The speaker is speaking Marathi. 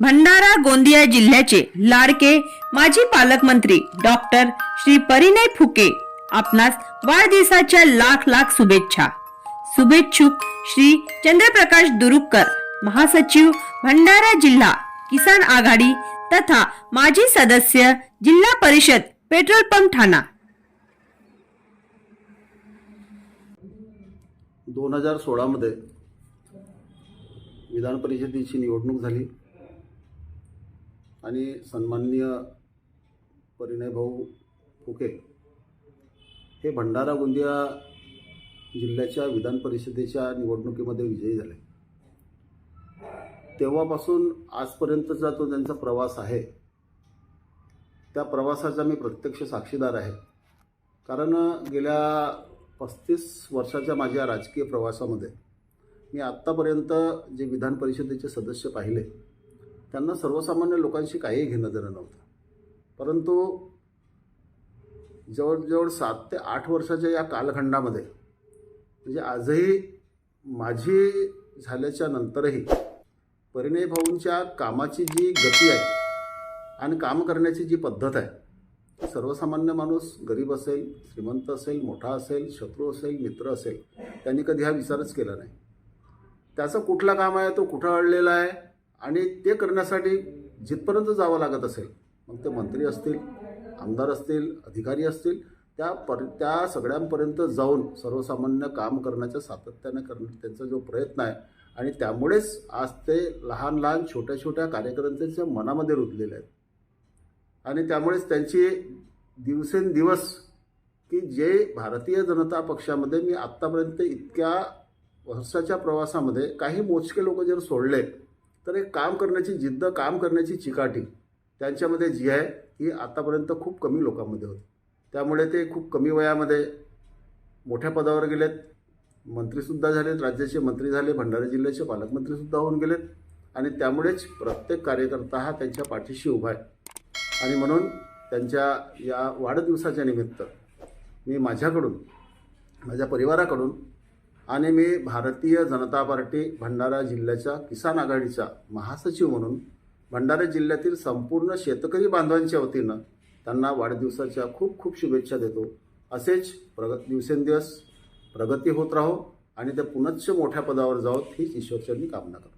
भंडारा गोंदिया जिल्ह्याचे लाडके माजी पालकमंत्री डॉक्टर श्री परिणय फुके आपणास वाढदिवसाच्या लाख लाख शुभेच्छा. शुभेच्छुक श्री चंद्रप्रकाश दुरुक्कर महासचिव भंडारा जिल्हा किसान आघाडी तथा माजी सदस्य जिल्हा परिषद पेट्रोल पंप ठाणा. दोन हजार सोळामध्ये विधान परिषदेची निवडणूक झाली. आणि सन्माननीय परिणय भाऊ फुके हे भंडारा गोंदिया जिल्ह्याच्या विधान परिषदेच्या निवडणुकीमध्ये विजयी झाले. तेव्हापासून आजपर्यंतचा तो त्यांचा प्रवास आहे त्या प्रवासाचा मी प्रत्यक्ष साक्षीदार आहे. कारण गेल्या पस्तीस वर्षाच्या माझ्या राजकीय प्रवासामध्ये मी आत्तापर्यंत जे विधान परिषदेचे सदस्य पाहिले त्यांना सर्वसामान्य लोकांशी काही घेणं देणं नव्हतं. परंतु जवळजवळ सात ते आठ वर्षाच्या या कालखंडामध्ये म्हणजे आजही माझी झाल्याच्या नंतरही परिणय भाऊंच्या कामाची जी गती आहे आणि काम करण्याची जी पद्धत आहे सर्वसामान्य माणूस गरीब असेल श्रीमंत असेल मोठा असेल शत्रू असेल मित्र असेल त्यांनी कधी हा विचारच केला नाही. त्याचं कुठला काम आहे तो कुठं अडलेला आहे आणि ते करण्यासाठी जिथपर्यंत जावं लागत असेल मग ते मंत्री असतील आमदार असतील अधिकारी असतील त्या पर त्या सगळ्यांपर्यंत जाऊन सर्वसामान्य काम करण्याच्या सातत्याने करणं त्यांचा जो प्रयत्न आहे आणि त्यामुळेच आज ते लहान लहान छोट्या छोट्या कार्यकर्त्यांच्या मनामध्ये रुजलेले आहेत. आणि त्यामुळेच त्यांची दिवसेंदिवस की जे भारतीय जनता पक्षामध्ये मी आत्तापर्यंत इतक्या वर्षाच्या प्रवासामध्ये काही मोजके लोक जर सोडले तर एक काम करण्याची जिद्द काम करण्याची चिकाटी त्यांच्यामध्ये जी आहे ही आतापर्यंत खूप कमी लोकांमध्ये होती. त्यामुळे ते खूप कमी वयामध्ये मोठ्या पदावर गेलेत. मंत्रीसुद्धा झालेत राज्याचे मंत्री झाले भंडारा जिल्ह्याचे पालकमंत्रीसुद्धा होऊन गेलेत. आणि त्यामुळेच प्रत्येक कार्यकर्ता हा त्यांच्या पाठीशी उभा आहे. आणि म्हणून त्यांच्या या वाढदिवसाच्या निमित्त मी माझ्याकडून माझ्या परिवाराकडून आणि मी भारतीय जनता पार्टी भंडारा जिल्ह्याच्या किसान आघाडीचा महासचिव म्हणून भंडारा जिल्ह्यातील संपूर्ण शेतकरी बांधवांच्या वतीनं त्यांना वाढदिवसाच्या खूप खूप शुभेच्छा देतो. असेच प्रग दिवसेंदिवस प्रगती होत राहो आणि ते पुनच्च मोठ्या पदावर जावं हीच ईश्वरचरणी कामना करतो.